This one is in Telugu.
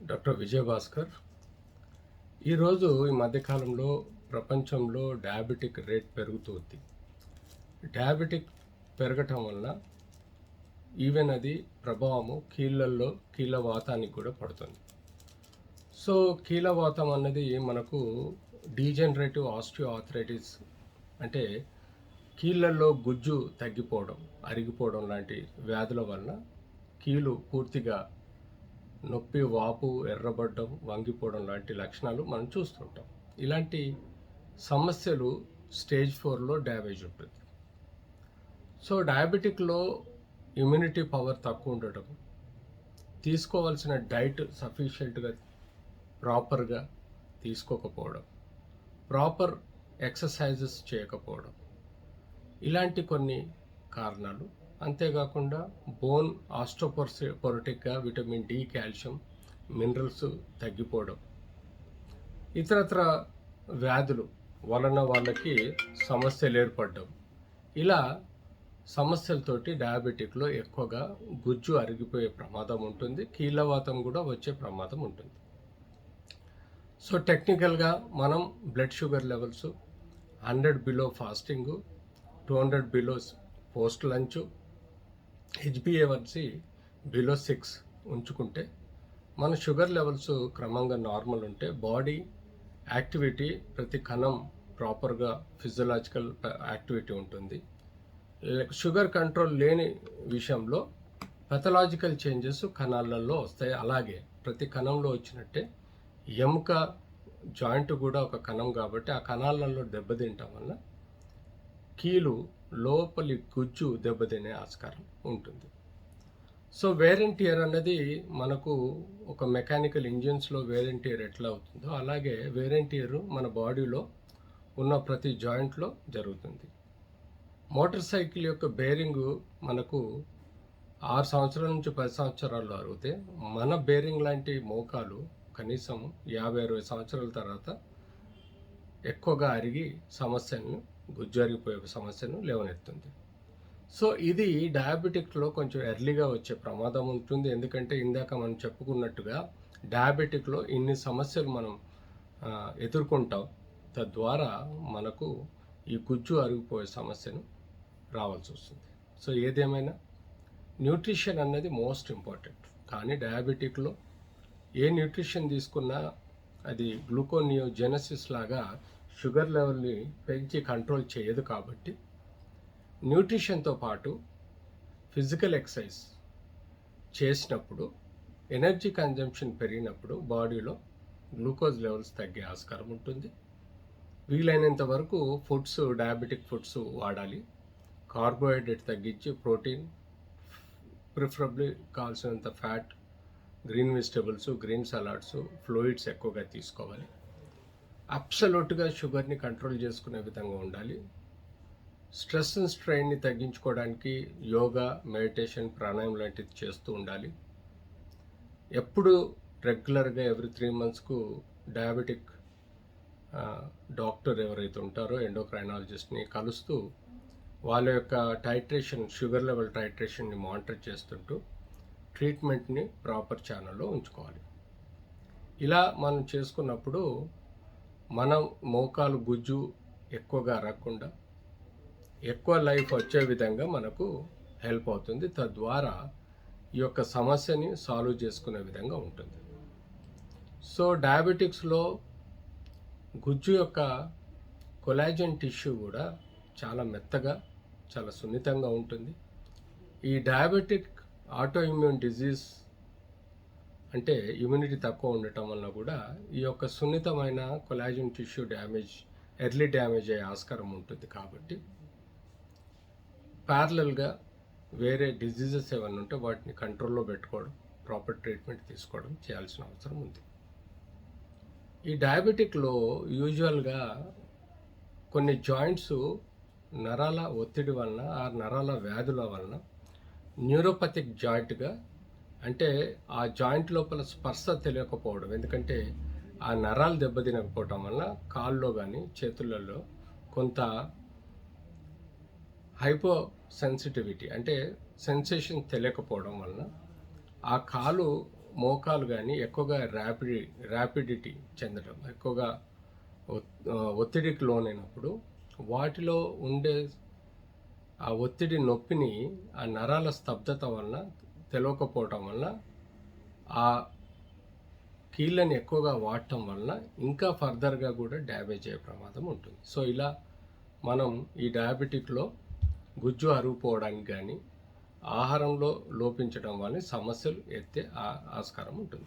డాక్టర్ విజయభాస్కర్ ఈరోజు ఈ మధ్యకాలంలో ప్రపంచంలో డయాబెటిక్ రేట్ పెరుగుతుంది. డయాబెటిక్ పెరగటం వలన ఈవెన్ అది ప్రభావము కీళ్ళల్లో కీళ్ళవాతానికి కూడా పడుతుంది. సో కీళ్ళవాతం అన్నది మనకు డీజనరేటివ్ ఆస్టియో ఆథరైటిస్ అంటే కీళ్ళల్లో గుజ్జు తగ్గిపోవడం అరిగిపోవడం లాంటి వ్యాధుల వలన కీలు పూర్తిగా నొప్పి వాపు ఎర్రబడ్డం వంగిపోవడం లాంటి లక్షణాలు మనం చూస్తుంటాం. ఇలాంటి సమస్యలు స్టేజ్ ఫోర్లో డ్యామేజ్ ఉంటుంది. సో డయాబెటిక్లో ఇమ్యూనిటీ పవర్ తక్కువ ఉండటం తీసుకోవాల్సిన డైట్ సఫిషియెంట్గా ప్రాపర్గా తీసుకోకపోవడం ప్రాపర్ ఎక్సర్సైజెస్ చేయకపోవడం ఇలాంటి కొన్ని కారణాలు అంతేకాకుండా bone osteoporosis vitamin D calcium minerals తగ్గిపోవడం. ఇతరత్ర వ్యాధులు వలన వాళ్ళకి సమస్యలు ఏర్పడడం. ఇలా సమస్యలతోటి డయాబెటిక్లో ఎక్కువగా గుజ్జు అరిగిపోయే ప్రమాదం ఉంటుంది కీళ్ళవాతం కూడా వచ్చే ప్రమాదం ఉంటుంది. సో టెక్నికల్గా మనం blood sugar levels hundred below fasting two hundred below post lunch హెచ్బిఏవన్సి below six ఉంచుకుంటే మన షుగర్ లెవెల్స్ క్రమంగా నార్మల్ ఉంటే బాడీ యాక్టివిటీ ప్రతి కణం ప్రాపర్గా ఫిజియలాజికల్ యాక్టివిటీ ఉంటుంది. షుగర్ కంట్రోల్ లేని విషయంలో పెథలాజికల్ చేంజెస్ కణాలలో వస్తాయి. అలాగే ప్రతి కణంలో వచ్చినట్టే ఎముక జాయింట్ కూడా ఒక కణం కాబట్టి ఆ కణాలలో దెబ్బతింటాం వల్ల కీలు లోపలి గుజ్జు దెబ్బతినే ఆస్కారం ఉంటుంది. సో వేరెంటియర్ అన్నది మనకు ఒక మెకానికల్ ఇంజిన్స్లో వేరెంటియర్ ఎట్లా అవుతుందో అలాగే వేరెంటియర్ మన బాడీలో ఉన్న ప్రతి జాయింట్లో జరుగుతుంది. మోటార్ సైకిల్ యొక్క బేరింగ్ మనకు ఆరు సంవత్సరాల నుంచి పది సంవత్సరాలు అరిగితే మన బేరింగ్ లాంటి మోకాలు కనీసం యాభై అరవై సంవత్సరాల తర్వాత ఎక్కువగా అరిగి సమస్యను గుజ్జరిగిపోయే సమస్యను లేవనెత్తుంది. సో ఇది డయాబెటిక్లో కొంచెం ఎర్లీగా వచ్చే ప్రమాదం ఉంటుంది. ఎందుకంటే ఇందాక మనం చెప్పుకున్నట్టుగా డయాబెటిక్లో ఇన్ని సమస్యలు మనం ఎదుర్కొంటాం. తద్వారా మనకు ఈ గుజ్జు అరిగిపోయే సమస్యను రావాల్సి వస్తుంది. సో ఏదేమైనా న్యూట్రిషన్ అన్నది మోస్ట్ ఇంపార్టెంట్. కానీ డయాబెటిక్లో ఏ న్యూట్రిషన్ తీసుకున్నా అది గ్లూకోనియోజెనసిస్ లాగా షుగర్ లెవెల్ని పెంచి కంట్రోల్ చేయదు కాబట్టి న్యూట్రిషన్తో పాటు ఫిజికల్ ఎక్సర్సైజ్ చేసినప్పుడు ఎనర్జీ కన్జంప్షన్ పెరిగినప్పుడు బాడీలో గ్లూకోజ్ లెవెల్స్ తగ్గే ఆస్కారం ఉంటుంది. వీలైనంత వరకు ఫుడ్స్ డయాబెటిక్ ఫుడ్స్ వాడాలి. కార్బోహైడ్రేట్ తగ్గించి ప్రోటీన్ ప్రిఫరబ్లీ కావాల్సినంత fat green vegetables green salads fluids ఎక్కువగా తీసుకోవాలి. అబ్సల్యూట్గా షుగర్ని కంట్రోల్ చేసుకునే విధంగా ఉండాలి. స్ట్రెస్ అండ్ స్ట్రెయిన్ని తగ్గించుకోవడానికి యోగా మెడిటేషన్ ప్రాణాయం లాంటిది చేస్తూ ఉండాలి. ఎప్పుడు రెగ్యులర్గా ఎవ్రీ త్రీ మంత్స్కు డయాబెటిక్ డాక్టర్ ఎవరైతే ఉంటారో ఎండోక్రైనాలజిస్ట్ని కలుస్తూ వాళ్ళ యొక్క టైట్రేషన్ షుగర్ లెవెల్ టైట్రేషన్ని మానిటర్ చేస్తుంటూ ట్రీట్మెంట్ని ప్రాపర్ ఛానల్లో ఉంచుకోవాలి. ఇలా మనం చేసుకున్నప్పుడు మనం మోకాలు గుజ్జు ఎక్కువగా రాకుండా ఎక్కువ లైఫ్ వచ్చే విధంగా మనకు హెల్ప్ అవుతుంది. తద్వారా ఈ యొక్క సమస్యని సాల్వ్ చేసుకునే విధంగా ఉంటుంది. సో డయాబెటిక్స్లో గుజ్జు యొక్క కొలాజన్ టిష్యూ కూడా చాలా మెత్తగా చాలా సున్నితంగా ఉంటుంది. ఈ డయాబెటిక్ ఆటో ఇమ్యూన్ డిజీజ్ అంటే ఇమ్యూనిటీ తక్కువ ఉండటం వల్ల కూడా ఈ యొక్క సున్నితమైన collagen tissue damage early damage అయ్యే ఆస్కారం ఉంటుంది కాబట్టి ప్యారలల్గా వేరే డిజీజెస్ ఏమైనా ఉంటే వాటిని కంట్రోల్లో పెట్టుకోవడం ప్రాపర్ ట్రీట్మెంట్ తీసుకోవడం చేయాల్సిన అవసరం ఉంది. ఈ డయాబెటిక్లో యూజువల్గా కొన్ని జాయింట్స్ నరాల ఒత్తిడి వలన ఆ నరాల వ్యాధుల వలన న్యూరోపతిక్ జాయింట్గా అంటే ఆ జాయింట్ లోపల స్పర్శ తెలియకపోవడం ఎందుకంటే ఆ నరాలు దెబ్బతినకపోవటం వల్ల కాల్లో కానీ చేతులలో కొంత హైపో సెన్సిటివిటీ అంటే సెన్సేషన్ తెలియకపోవడం వలన ఆ కాలు మోకాలు కానీ ఎక్కువగా ర్యాపిడి ర్యాపిడిటీ చెందడం ఎక్కువగా ఒత్తిడికి లోనైనప్పుడు వాటిలో ఉండే ఆ ఒత్తిడి నొప్పిని ఆ నరాల స్తబ్దత వలన తెలియకపోవటం వలన ఆ కీళ్ళని ఎక్కువగా వాడటం వలన ఇంకా ఫర్దర్గా కూడా డ్యామేజ్ అయ్యే ప్రమాదం ఉంటుంది. సో ఇలా మనం ఈ డయాబెటిక్లో గుజ్జు అరుగుపోవడానికి కానీ ఆహారంలో లోపించడం వల్ల సమస్యలు ఎత్తే ఆ- ఆస్కారం ఉంటుంది.